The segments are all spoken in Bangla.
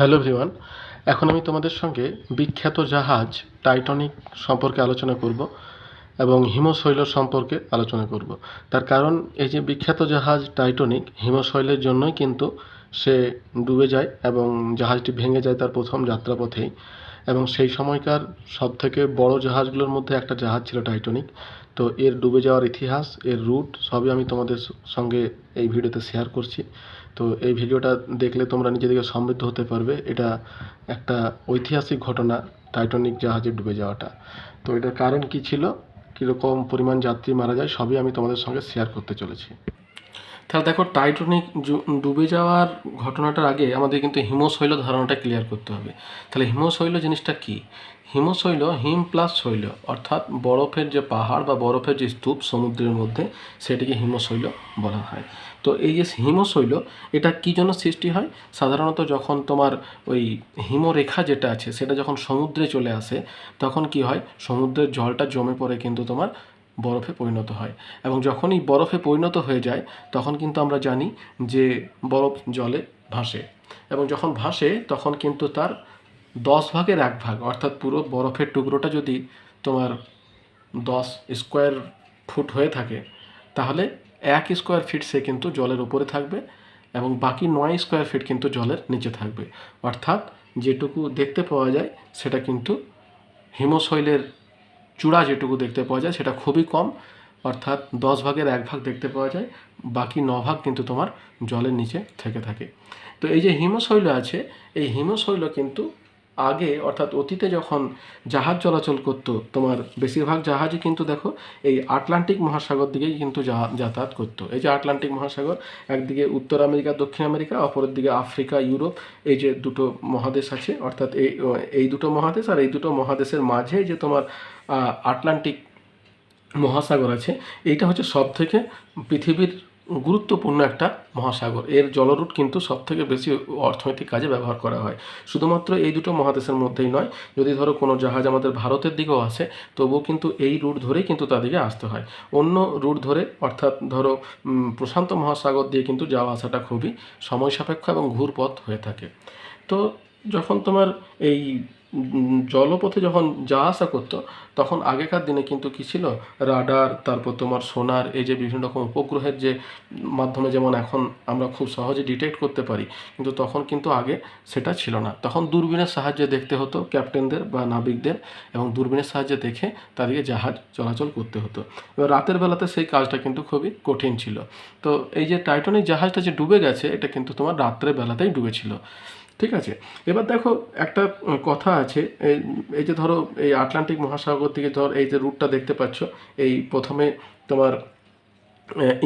হ্যালো ভিওয়ান এখন আমি তোমাদের সঙ্গে বিখ্যাত জাহাজ টাইটনিক সম্পর্কে আলোচনা করব এবং হিমশৈল সম্পর্কে আলোচনা করব। তার কারণ এই যে বিখ্যাত জাহাজ টাইটনিক, হিমশৈলের জন্যই কিন্তু সে ডুবে যায় এবং জাহাজটি ভেঙে যায় তার প্রথম যাত্রাপথেই। এবং সেই সময়কার সবথেকে বড় জাহাজগুলোর মধ্যে একটা জাহাজ ছিল টাইটানিক। তো এর ডুবে যাওয়ার ইতিহাস, এর রুট সবই আমি তোমাদের সঙ্গে এই ভিডিওতে শেয়ার করছি। তো এই ভিডিওটা দেখলে তোমরা নিজেদেরকে সমৃদ্ধ হতে পারবে। এটা একটা ঐতিহাসিক ঘটনা, টাইটানিক জাহাজে ডুবে যাওয়াটা। তো এটার কারণ কি ছিল? কীরকম পরিমাণ যাত্রী মারা যায়, সবই আমি তোমাদের সঙ্গে শেয়ার করতে চলেছি। তাহলে দেখো টাইটানিক ডুবে যাওয়ার ঘটনাটার আগে আমাদের কিন্তু হিমশৈল ধারণাটা ক্লিয়ার করতে হবে। তাহলে হিমশৈল জিনিসটা কি? হিমশৈল হিম প্লাস শৈল, অর্থাৎ বরফের যে পাহাড় বা বরফের যে স্তূপ সমুদ্রের মধ্যে, সেটিকে হিমশৈল বলা হয়। তো এই যে হিমশৈল, এটা কী জন্য সৃষ্টি হয়? সাধারণত যখন তোমার ওই হিমরেখা যেটা আছে, সেটা যখন সমুদ্রে চলে আসে, তখন কি হয়? সমুদ্রের জলটা জমে পড়ে কিন্তু তোমার বরফে পরিণত হয়। এবং যখনই বরফে পরিণত হয়ে যায়, তখন কিন্তু আমরা জানি যে বরফ জলে ভাসে। এবং যখন ভাসে, তখন কিন্তু তার দশ ভাগের এক ভাগ, অর্থাৎ পুরো বরফের টুকরোটা যদি তোমার দশ স্কোয়ার ফুট হয়ে থাকে, তাহলে এক স্কোয়ার ফিট সে কিন্তু জলের উপরে থাকবে এবং বাকি নয় স্কোয়ার ফিট কিন্তু জলের নিচে থাকবে। অর্থাৎ যেটুকু দেখতে পাওয়া যায়, সেটা কিন্তু হিমশৈলের চূড়া যেটুকু দেখতে পাওয়া যায়, সেটা খুবই কম। অর্থাৎ দশ ভাগের এক ভাগ দেখতে পাওয়া যায়, বাকি ন ভাগ কিন্তু তোমার জলের নিচে থেকে থাকে। তো এই যে হিমশৈল আছে, এই হিমশৈল কিন্তু আগে, অর্থাৎ অতীতে যখন জাহাজ চলাচল করতো, তোমার বেশিরভাগ জাহাজই কিন্তু দেখো, এই আটলান্টিক মহাসাগর দিকেই কিন্তু যাতায়াত করতো। এই যে আটলান্টিক মহাসাগর, একদিকে উত্তর আমেরিকা, দক্ষিণ আমেরিকা, অপরের দিকে আফ্রিকা, ইউরোপ, এই যে দুটো মহাদেশ আছে, অর্থাৎ এই এই দুটো মহাদেশ আর এই দুটো মহাদেশের মাঝে যে তোমার আটলান্টিক মহাসাগর আছে, এইটা হচ্ছে সব থেকে পৃথিবীর গুরুত্বপূর্ণ একটা মহাসাগর। এর জলরুট কিন্তু সব থেকে বেশি অর্থনৈতিক কাজে ব্যবহার করা হয়। শুধুমাত্র এই দুটো মহাদেশের মধ্যেই নয়, যদি ধরো কোনো জাহাজ আমাদের ভারতের দিকেও আসে, তবুও কিন্তু এই রুট ধরেই কিন্তু তাদেরকে আসতে হয়। অন্য রুট ধরে, অর্থাৎ ধরো প্রশান্ত মহাসাগর দিয়ে কিন্তু যাওয়া আসাটা খুবই সময় সাপেক্ষ এবং ঘুরপথ হয়ে থাকে। তো যখন তোমার এই জলপথে যখন যাওয়া আসা করতো, তখন আগেকার দিনে কিন্তু কী ছিল? রাডার, তারপর তোমার সোনার, এই যে বিভিন্ন রকম উপগ্রহের যে মাধ্যমে যেমন এখন আমরা খুব সহজে ডিটেক্ট করতে পারি, কিন্তু তখন কিন্তু আগে সেটা ছিল না। তখন দূরবীনের সাহায্যে দেখতে হতো ক্যাপ্টেনদের বা নাবিকদের এবং দূরবীনের সাহায্যে দেখে তাদেরকে জাহাজ চলাচল করতে হতো। এবার রাতের বেলাতে সেই কাজটা কিন্তু খুবই কঠিন ছিল। তো এই যে টাইটানিক জাহাজটা যে ডুবে গেছে, এটা কিন্তু তোমার রাত্রের বেলাতেই ডুবেছিল। ঠিক আছে? এবার দেখো একটা কথা আছে, এই যে ধরো এই আটলান্টিক মহাসাগর থেকে ধর এই যে রুটটা দেখতে পাচ্ছ, এই প্রথমে তোমার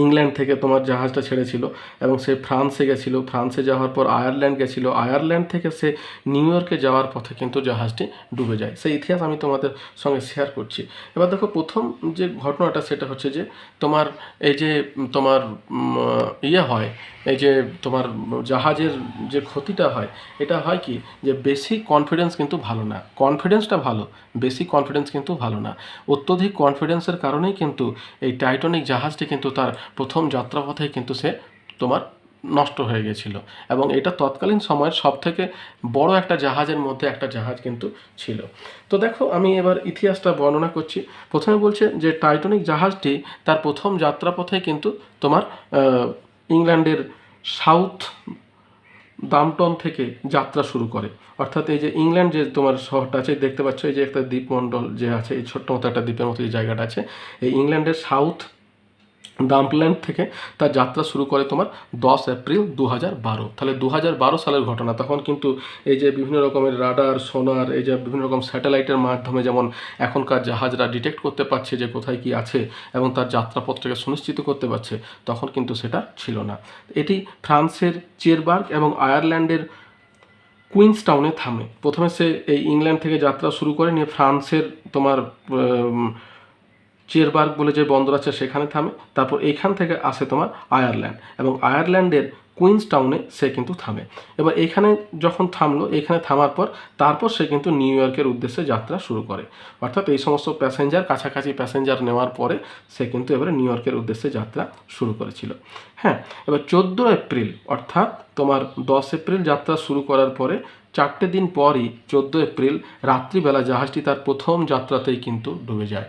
ইংল্যান্ড থেকে তোমার জাহাজটা ছেড়েছিল এবং সে ফ্রান্সে গেছিল। ফ্রান্সে যাওয়ার পর আয়ারল্যান্ড গেছিল। আয়ারল্যান্ড থেকে সে নিউ ইয়র্কে যাওয়ার পথে কিন্তু জাহাজটি ডুবে যায়। সেই ইতিহাস আমি তোমাদের সঙ্গে শেয়ার করছি। এবার দেখো, প্রথম যে ঘটনাটা সেটা হচ্ছে যে তোমার এই যে তোমার ইয়ে হয়, এই যে তোমার জাহাজের যে ক্ষতিটা হয়, এটা হয় কি যে বেশি কনফিডেন্স কিন্তু ভালো না। কনফিডেন্সটা ভালো, বেশি কনফিডেন্স কিন্তু ভালো না। অত্যধিক কনফিডেন্সের কারণেই কিন্তু এই টাইটানিক জাহাজটি কিন্তু তার প্রথম যাত্রাপথেই কিন্তু সে তোমার নষ্ট হয়ে গেছিল। এবং এটা তৎকালীন সময়ের সব থেকে বড় একটা জাহাজের মধ্যে একটা জাহাজ কিন্তু ছিল। তো দেখো, আমি এবার ইতিহাসটা বর্ণনা করছি। প্রথমে বলছে যে টাইটানিক জাহাজটি তার প্রথম যাত্রাপথে কিন্তু তোমার ইংল্যান্ডের সাউথ দামটন থেকে যাত্রা শুরু করে। অর্থাৎ এই যে ইংল্যান্ড যে তোমার শহরটা আছে, দেখতে পাচ্ছ এই যে একটা দ্বীপমণ্ডল যে আছে, এই ছোট্ট মতো একটা দ্বীপের মতো যে জায়গাটা আছে, এই ইংল্যান্ডের সাউথ ডাম্পল্যান্ড থেকে তার যাত্রা শুরু করে তোমার দশ এপ্রিল দু হাজার বারো। তাহলে দু হাজার বারো সালের ঘটনা, তখন কিন্তু এই যে বিভিন্ন রকমের রাডার, সোনার, এই যে বিভিন্ন রকম স্যাটেলাইটের মাধ্যমে যেমন এখনকার জাহাজরা ডিটেক্ট করতে পারছে যে কোথায় কি আছে এবং তার যাত্রাপথটাকে সুনিশ্চিত করতে পারছে, তখন কিন্তু সেটা ছিল না। এটি ফ্রান্সের চেরবার্গ এবং আয়ারল্যান্ডের কুইন্স টাউনে থামে। প্রথমে সে এই ইংল্যান্ড থেকে যাত্রা শুরু করে, নিয়ে ফ্রান্সের তোমার চেরবার্গ বলে যে বন্দর আছে সেখানে থামে। তারপর এইখান থেকে আসে তোমার আয়ারল্যান্ড এবং আয়ারল্যান্ডের কুইন্স টাউনে সে কিন্তু থামে। এবার এখানে যখন থামলো, এখানে থামার পর, তারপর সে কিন্তু নিউ ইয়র্কের উদ্দেশ্যে যাত্রা শুরু করে। অর্থাৎ এই সমস্ত প্যাসেঞ্জার, কাছাকাছি প্যাসেঞ্জার নেওয়ার পরে সে কিন্তু এবারে নিউ ইয়র্কের উদ্দেশ্যে যাত্রা শুরু করেছিল। হ্যাঁ এবার চোদ্দ এপ্রিল, অর্থাৎ তোমার দশ এপ্রিল যাত্রা শুরু করার পরে চারটে দিন পরই চোদ্দ এপ্রিল রাত্রিবেলা জাহাজটি তার প্রথম যাত্রাতেই কিন্তু ডুবে যায়।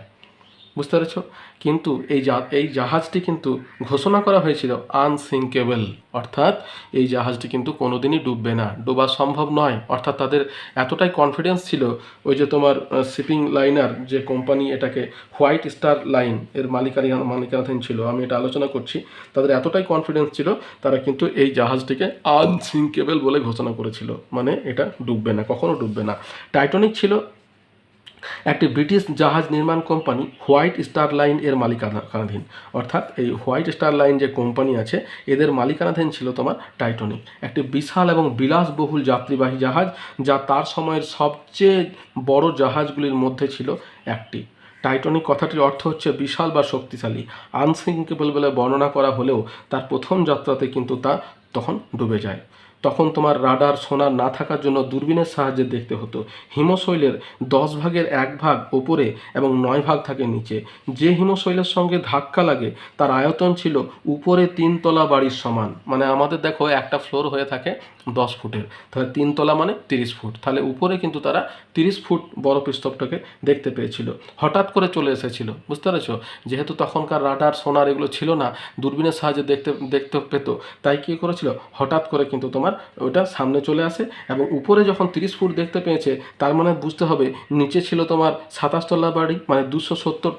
বুঝতে পেরেছ? কিন্তু এই এই জাহাজটি কিন্তু ঘোষণা করা হয়েছিল আনসিঙ্কেবল। অর্থাৎ এই জাহাজটি কিন্তু কোনোদিনই ডুববে না, ডোবা সম্ভব নয়। অর্থাৎ তাদের এতটাই কনফিডেন্স ছিল, ওই যে তোমার শিপিং লাইনার যে কোম্পানি এটাকে হোয়াইট স্টার লাইন এর মালিকানা, মালিকানাধীন ছিল, আমি এটা আলোচনা করছি। তাদের এতটাই কনফিডেন্স ছিল, তারা কিন্তু এই জাহাজটিকে আনসিঙ্কেবল বলে ঘোষণা করেছিল। মানে এটা ডুববে না, কখনো ডুববে না। টাইটনিক ছিল একটি ব্রিটিশ জাহাজ নির্মাণ কোম্পানি হোয়াইট স্টার লাইন এর মালিকানাধীন। অর্থাৎ এই হোয়াইট স্টার লাইন যে কোম্পানি আছে, এদের মালিকানাধীন ছিল তোমার টাইটনিক। একটি বিশাল এবং বিলাসবহুল যাত্রীবাহী জাহাজ, যা তার সময়ের সবচেয়ে বড় জাহাজগুলির মধ্যে ছিল একটি। টাইটনিক কথাটির অর্থ হচ্ছে বিশাল বা শক্তিশালী, আনসিঙ্কেবল বলে বর্ণনা করা হলেও তার প্রথম যাত্রাতে কিন্তু তা তখন ডুবে যায়। তখন তোমার রাডার সোনার না থাকার জন্য দূরবীনের সাহায্যে দেখতে হতো। হিমশৈলের দশ ভাগের এক ভাগ ওপরে এবং নয় ভাগ থাকে নিচে। যে হিমশৈলের সঙ্গে ধাক্কা লাগে, তার আয়তন ছিল উপরে তিনতলা বাড়ির সমান। মানে আমাদের দেখো একটা ফ্লোর হয়ে থাকে দশ ফুটের, তাহলে তিনতলা মানে তিরিশ ফুট। তাহলে উপরে কিন্তু তারা তিরিশ ফুট বড় স্তবটাকে দেখতে পেয়েছিল। হঠাৎ করে চলে এসেছিল, বুঝতে পেরেছ? যেহেতু তখনকার রাডার, সোনার এগুলো ছিল না, দূরবীনের সাহায্যে দেখতে দেখতে পেতো। তাই কী করেছিল? হঠাৎ করে কিন্তু তোমার ওটা সামনে চলে আসে এবং উপরে যখন তিরিশ ফুট দেখতে পেয়েছে, তার মানে বুঝতে হবে নিচে ছিল তোমার সাতাশ তলা বাড়ি মানে দুশো সত্তর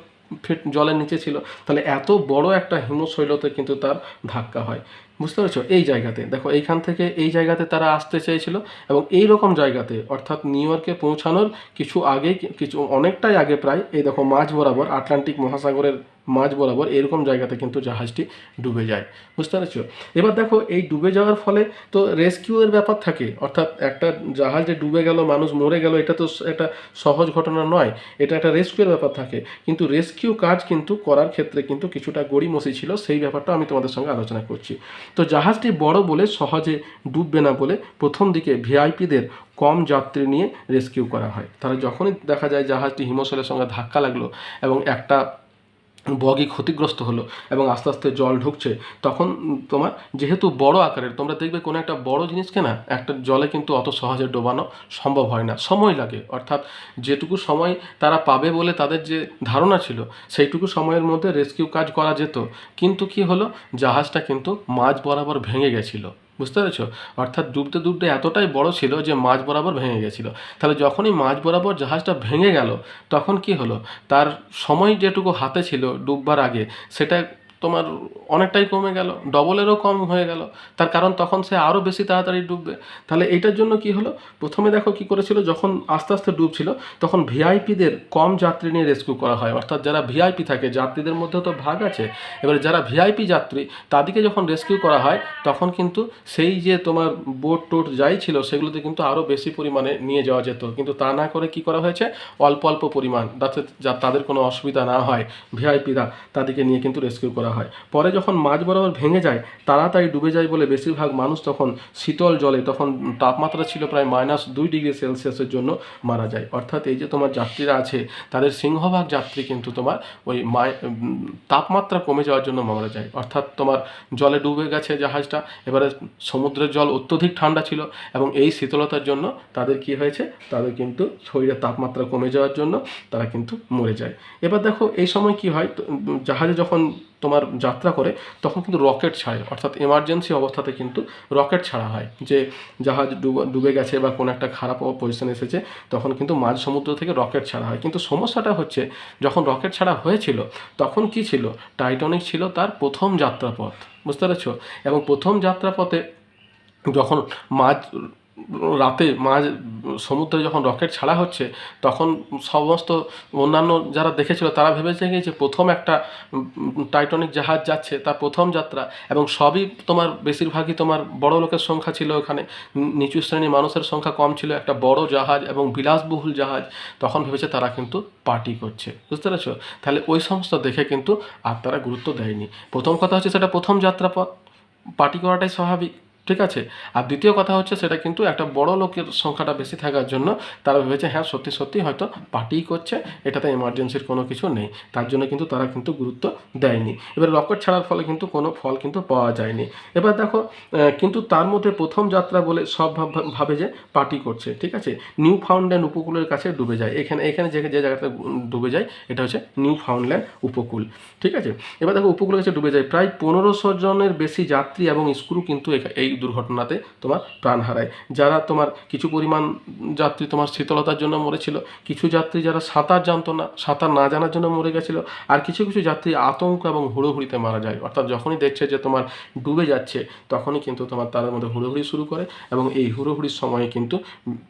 ফিট জলের নিচে ছিল। তাহলে এত বড় একটা হিমশৈলতে কিন্তু তার ধাক্কা হয়। বুঝতে পেরেছ? এই জায়গাতে। দেখো, এইখান থেকে এই জায়গাতে তারা আসতে চেয়েছিল এবং এই রকম জায়গাতে, অর্থাৎ নিউ ইয়র্কে পৌঁছানোর কিছু আগে কিছু অনেকটাই আগে প্রায়, এই দেখো মাঝ বরাবর আটলান্টিক মহাসাগরের মাঝ বরাবর এরকম জায়গাতে কিন্তু জাহাজটি ডুবে যায়। বুঝতে পেরেছ? এবার দেখো, এই ডুবে যাওয়ার ফলে তো রেস্কিউয়ের ব্যাপার থাকে। অর্থাৎ একটা জাহাজ যে ডুবে গেল, মানুষ মরে গেল, এটা তো একটা সহজ ঘটনা নয়। এটা একটা রেস্কিউয়ের ব্যাপার থাকে। কিন্তু রেস্কিউ কাজ কিন্তু করার ক্ষেত্রে কিন্তু কিছুটা গড়িমসি ছিল। সেই ব্যাপারটা আমি তোমাদের সঙ্গে আলোচনা করছি। তো জাহাজটি বড় বলে, সহজে ডুববে না বলে প্রথম দিকে ভিআইপিদের কম যাত্রী নিয়ে রেস্কিউ করা হয়। তাহলে যখনই দেখা যায় জাহাজটি হিমশলের সঙ্গে ধাক্কা লাগল এবং একটা বগি ক্ষতিগ্রস্ত হলো এবং আস্তে আস্তে জল ঢুকছে, তখন তোমার যেহেতু বড় আকারের, তোমরা দেখবে কোনো একটা বড় জিনিসকে না একটা জলে কিন্তু অত সহজে ডোবানো সম্ভব হয় না, সময় লাগে। অর্থাৎ যেটুকু সময় তারা পাবে বলে তাদের যে ধারণা ছিল, সেইটুকু সময়ের মধ্যে রেস্কিউ কাজ করা যেত। কিন্তু কি হলো? জাহাজটা কিন্তু মাঝ বরাবর ভেঙে গেছিল। বুঝতে পেরেছ? অর্থাৎ ডুবতে ডুবতে এতটাই বড় ছিল যে মাঝ বরাবর ভেঙে গেছিল। তাহলে যখনই মাঝ বরাবর জাহাজটা ভেঙে গেল, তখন কি হলো? তার সময় যেটুকু হাতে ছিল ডুববার আগে, সেটা তোমার অনেকটাই কমে গেল ডবলেরও কম হয়ে গেল। তার কারণ তখন সে আরও বেশি তাড়াতাড়ি ডুববে। তাহলে এইটার জন্য কি হলো? প্রথমে দেখো কি করেছিল, যখন আস্তে আস্তে ডুবছিল, তখন ভিআইপিদের কম যাত্রী নিয়ে রেস্কিউ করা হয়। অর্থাৎ যারা ভিআইপি থাকে, যাত্রীদের মধ্যে তো ভাগ আছে। এবারে যারা ভিআইপি যাত্রী, তাদেরকে যখন রেস্কিউ করা হয়, তখন কিন্তু সেই যে তোমার বোট টোট যাই ছিল, সেগুলোতে কিন্তু আরও বেশি পরিমাণে নিয়ে যাওয়া যেত। কিন্তু তা না করে কি করা হয়েছে? অল্প অল্প পরিমাণ, যাতে, যা তাদের কোনো অসুবিধা না হয় ভিআইপিরা, তাদেরকে নিয়ে কিন্তু রেস্কিউ করা হয়। পরে যখন মাঝ বরাবর ভেঙে যায়, তাড়াতাড়ি ডুবে যায় বলে বেশিরভাগ মানুষ তখন শীতল জলে, তখন তাপমাত্রা ছিল প্রায় মাইনাস দুই ডিগ্রি সেলসিয়াসের জন্য মারা যায়। অর্থাৎ এই যে তোমার যাত্রীরা আছে, তাদের সিংহভাগ যাত্রী কিন্তু তোমার ওই তাপমাত্রা কমে যাওয়ার জন্য মারা যায়। অর্থাৎ তোমার জলে ডুবে গেছে জাহাজটা, এবারে সমুদ্রের জল অত্যধিক ঠান্ডা ছিল এবং এই শীতলতার জন্য তাদের কি হয়েছে, তাদের কিন্তু শরীরের তাপমাত্রা কমে যাওয়ার জন্য তারা কিন্তু মরে যায়। এবার দেখো, এই সময় কি হয়? জাহাজে যখন তোমার যাত্রা করে, তখন কিন্তু রকেট ছাড়ে। অর্থাৎ এমার্জেন্সি অবস্থাতে কিন্তু রকেট ছাড়া হয়। যে জাহাজ ডুবে গেছে বা কোনো একটা খারাপ পজিশন এসেছে, তখন কিন্তু মাঝ সমুদ্র থেকে রকেট ছাড়া হয়। কিন্তু সমস্যাটা হচ্ছে, যখন রকেট ছাড়া হয়েছিল, তখন কি ছিল? টাইটনিক ছিল তার প্রথম যাত্রাপথ। বুঝতে পেরেছ? এবং প্রথম যাত্রাপথে যখন মাঝ রাতে মাঝ সমুদ্রে যখন রকেট ছাড়া হচ্ছে, তখন সমস্ত অন্যান্য যারা দেখেছিল তারা ভেবেছে যে প্রথম একটা টাইটানিক জাহাজ যাচ্ছে, তার প্রথম যাত্রা। এবং সবই তোমার বেশিরভাগই তোমার বড় লোকের সংখ্যা ছিল ওখানে। নিচু শ্রেণির মানুষের সংখ্যা কম ছিল, একটা বড় জাহাজ এবং বিলাসবহুল জাহাজ। তখন ভেবেছে তারা কিন্তু পার্টি করছে। বুঝতে পেরেছ? তাহলে ওই সমস্ত দেখে কিন্তু আর তারা গুরুত্ব দেয়নি। প্রথম কথা হচ্ছে সেটা প্রথম যাত্রাপথ। পার্টি করাটাই স্বাভাবিক। ঠিক আছে? আর দ্বিতীয় কথা হচ্ছে সেটা কিন্তু একটা বড় লোকের সংখ্যাটা বেশি থাকার জন্য তারা ভেবেছে হ্যাঁ সত্যি সত্যি হয়তো পার্টিই করছে, এটাতে এমার্জেন্সির কোনো কিছু নেই। তার জন্য কিন্তু তারা কিন্তু গুরুত্ব দেয়নি। এবার রকেট ছাড়ার ফলে কিন্তু কোনো ফল কিন্তু পাওয়া যায়নি। এবার দেখো কিন্তু তার মধ্যে প্রথম যাত্রা বলে সব ভাব- ভাবে যে পার্টি করছে, ঠিক আছে? নিউ ফাউন্ডল্যান্ড উপকূলের কাছে ডুবে যায়। এখানে এখানে যে যে জায়গাটা ডুবে যায়, এটা হচ্ছে নিউ ফাউন্ডল্যান্ড উপকূল, ঠিক আছে? এবার দেখো, উপকূলের কাছে ডুবে যায়। প্রায় পনেরোশো জনের বেশি যাত্রী এবং স্ক্রু কিন্তু এই দুর্ঘটনাতে তোমার প্রাণ হারায়। যারা তোমার কিছু পরিমাণ যাত্রী তোমার শীতলতার জন্য মরেছিল, কিছু যাত্রী যারা সাঁতার জানতো না, সাঁতার না জানার জন্য মরে গেছিল, আর কিছু কিছু যাত্রী আতঙ্ক এবং হুড়োহুড়িতে মারা যায়। অর্থাৎ যখনই দেখছে যে তোমার ডুবে যাচ্ছে, তখনই কিন্তু তোমার তাদের মধ্যে হুড়োহুড়ি শুরু করে এবং এই হুড়োহুড়ির সময়ে কিন্তু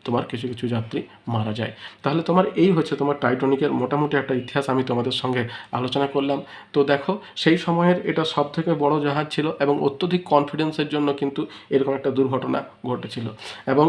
তোমার কিছু কিছু যাত্রী মারা যায়। তাহলে তোমার এই হচ্ছে তোমার টাইটনিকের মোটামুটি একটা ইতিহাস আমি তোমাদের সঙ্গে আলোচনা করলাম। তো দেখো, সেই সময়ের এটা সব থেকে বড় জাহাজ ছিল এবং অত্যধিক কনফিডেন্সের জন্য কিন্তু এরকম একটা দুর্ঘটনা ঘটেছিল। এবং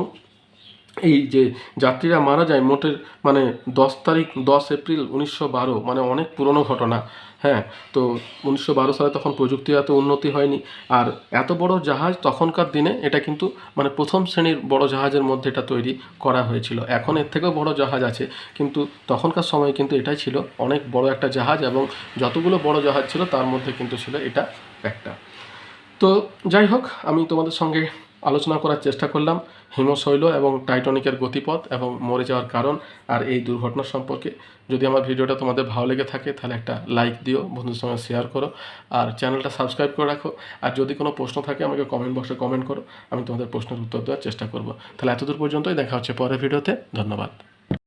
এই যে যাত্রীরা মারা যায় মোটের মানে দশ তারিখ, দশ এপ্রিল উনিশশো বারো মানে অনেক পুরনো ঘটনা হ্যাঁ? তো উনিশশো বারো সালে তখন প্রযুক্তি এত উন্নতি হয়নি। আর এত বড় জাহাজ তখনকার দিনে এটা কিন্তু মানে প্রথম শ্রেণির বড় জাহাজের মধ্যে এটা তৈরি করা হয়েছিল। এখন এর থেকেও বড় জাহাজ আছে। কিন্তু তখনকার সময় কিন্তু এটাই ছিল অনেক বড় একটা জাহাজ এবং যতগুলো বড় জাহাজ ছিল তার মধ্যে কিন্তু ছিল এটা একটা। তো যাই হোক, আমি তোমাদের সঙ্গে আলোচনা করার চেষ্টা করলাম হিমশৈল এবং টাইটনিকের গতিপথ এবং মরে যাওয়ার কারণ আর এই দুর্ঘটনা সম্পর্কে। যদি আমার ভিডিওটা তোমাদের ভালো লেগে থাকে, তাহলে একটা লাইক দিও, বন্ধুদের সঙ্গে শেয়ার করো আর চ্যানেলটা সাবস্ক্রাইব করে রাখো। আর যদি কোনো প্রশ্ন থাকে, আমাকে কমেন্ট বক্সে কমেন্ট করো, আমি তোমাদের প্রশ্নের উত্তর দেওয়ার চেষ্টা করব। তাহলে এতদূর পর্যন্তই দেখা হচ্ছে পরের ভিডিওতে। ধন্যবাদ।